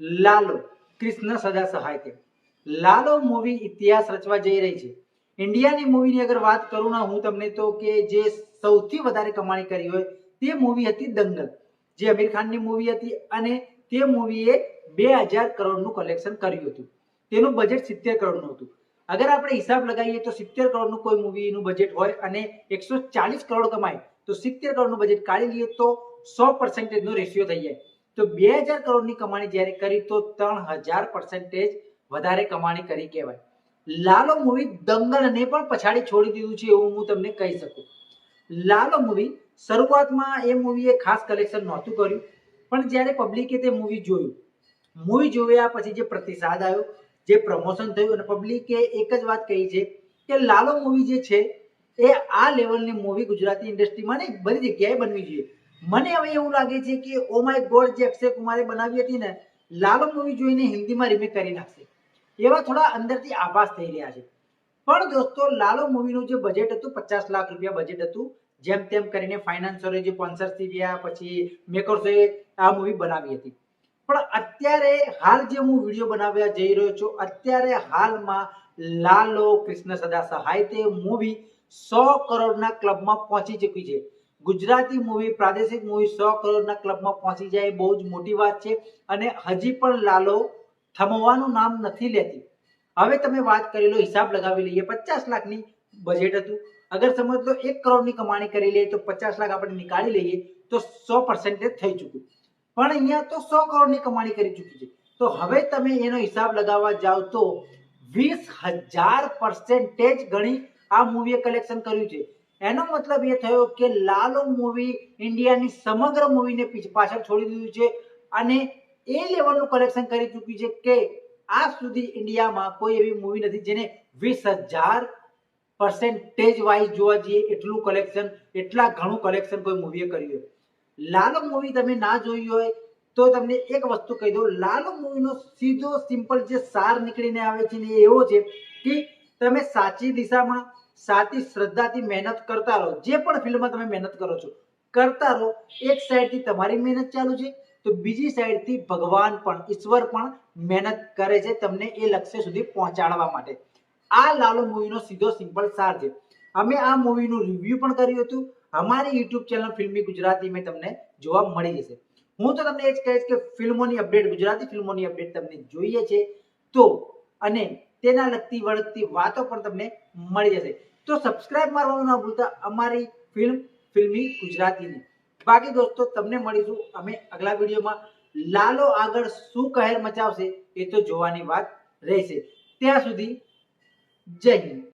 લાલો, કૃષ્ણ સદા સહાય તે લાલો મૂવી ઇતિહાસ રચવા જઈ રહી છે. ઇન્ડિયાની મૂવીની અગર વાત કરું ના, હું તમને તો કે જે સૌથી વધારે કમાણી કરી હોય, તે મૂવી હતી દંગલ. જે આમિર ખાનની મૂવી હતી અને તે મૂવીએ બે હજાર કરોડનું કલેક્શન કર્યું હતું. તેનું બજેટ સિત્તેર કરોડનું હતું. અગર આપણે હિસાબ લગાવીએ તો સિત્તેર કરોડનું કોઈ મૂવીનું બજેટ હોય અને એકસો ચાલીસ કરોડ કમાય, તો સિત્તેર કરોડનું બજેટ કાઢી લઈએ તો સો પર્સન્ટેજનો રેશિયો થઈ જાય. તો બે હજાર કરોડની કમાણી જ્યારે કરી તો ત્રણ હજાર પર્સન્ટેજ વધારે કમાણી કરી કહેવાય. લાલો મૂવી દંગલને પણ પછાડી છોડી દીધું છે એવું હું તમને કહી શકું. લાલો મૂવી શરૂઆતમાં એ મૂવીએ ખાસ કલેક્શન નહોતું કર્યું, પણ જ્યારે પબ્લિકે તે મૂવી જોયું મૂવી જોયા પછી જે પ્રતિસાદ આવ્યો, જે પ્રમોશન થયું અને પબ્લિકે એક જ વાત કહી છે કે લાલો મૂવી જે છે એ આ લેવલની મૂવી ગુજરાતી ઇન્ડસ્ટ્રીમાં નહીં, બધી જગ્યાએ બનવી જોઈએ. મને હવે એવું લાગે છે કે ઓ માય ગોડ જે અક્ષય કુમારે બનાવી હતી ને લાલો મૂવી જોઈને હિન્દીમાં રિમેક કરી નાખશે. એવા થોડા અંદરથી આભાસ થઈ રહ્યા છે. પણ દોસ્તો, લાલો મૂવીનું જે બજેટ હતું, પચાસ લાખ રૂપિયા બજેટ હતું, જેમ તેમ કરીને ફાઇનાન્સરોએ જે સ્પોન્સરશીપ રહ્યા પછી મેકર્સોએ આ મૂવી બનાવી હતી. પણ અત્યારે હાલ જે હું વીડિયો બનાવવા જઈ રહ્યો છું, અત્યારે હાલમાં લાલો કૃષ્ણ સદા સહાય તે મૂવી સો કરોડના ક્લબમાં પહોંચી ચૂકી છે. ગુજરાતી મૂવી પ્રાદેશિક મૂવી સો કરોડના ક્લબમાં પહોંચી જાય બહુ જ મોટી વાત છે અને હજી પણ લાલો થમવાનું નામ નથી લેતી. હવે તમે વાત કરી લો, હિસાબ લગાવી લઈએ, પચાસ લાખની બજેટ હતું. અગર સમજ લો એક કરોડની કમાણી કરી લઈએ, તો પચાસ લાખ આપણે નીકાળી લઈએ, તો સો પર્સન્ટેજ થઈ ચૂક્યું. પણ અહીંયા તો સો કરોડની કમાણી કરી ચૂકી છે. તો હવે તમે એનો હિસાબ લગાવવા જાઓ તો વીસ હજાર પર્સન્ટેજ ગણી આ મૂવીએ કલેક્શન કર્યું છે. એનો મતલબ એ થયો કે લાલો મૂવી ઇન્ડિયાની સમગ્ર મૂવીને પાછળ છોડી દીધું છે. અને એ લેવલનું કલેક્શન કરી ચૂકી છે કે આજ સુધી ઇન્ડિયામાં કોઈ એવી મૂવી નથી જેને વીસ હજાર પર્સેન્ટેજ વાઇઝ જોવા જઈએ એટલું કલેક્શન એટલા ઘણું કલેક્શન કોઈ મૂવીએ કર્યું હોય. લાલો મૂવી તમે ના જોઈ હોય તો તમને એક વસ્તુ કહી દઉં. લાલો મૂવીનો સીધો સિમ્પલ જે સાર નીકળીને આવે છે ને એવો છે કે તમે સાચી દિશામાં સાચી શ્રદ્ધાથી મહેનત કરતા રહો. જે પણ ફિલ્ડમાં તમે મહેનત કરો છો, કરતા રહો. એક સાઈડથી તમારી મહેનત ચાલુ છે, તો બીજી સાઈડથી ભગવાન પણ, ઈશ્વર પણ મહેનત કરે છે તમને એ લક્ષ્ય સુધી પહોંચાડવા માટે. આ લાલો મૂવીનો સીધો સિમ્પલ સાર છે. અમે આ મૂવીનું રિવ્યુ પણ કર્યું હતું. અમારી યુટ્યુબ ચેનલ ફિલ્મી ગુજરાતી મેં તમને જોવા મળી જશે. હું તો તમને એ જ કહીશ કે ફિલ્મોની અપડેટ, ગુજરાતી ફિલ્મોની અપડેટ તમને જોઈએ છે. તો, અને તેના લગતી વળગતી વાતો પણ તમને મળી જશે. તો સબસ્ક્રાઇબ મારવાનું ના ભૂલતા. અમારી ફિલ્મ ફિલ્મી ગુજરાતીની. બાકી દોસ્તો, તમને મળીશું અમે અગલા વિડીયોમાં. લાલો આગળ શું કહેર મચાવશે એ તો જોવાની વાત રહેશે. ત્યાં સુધી જય હિન્દ.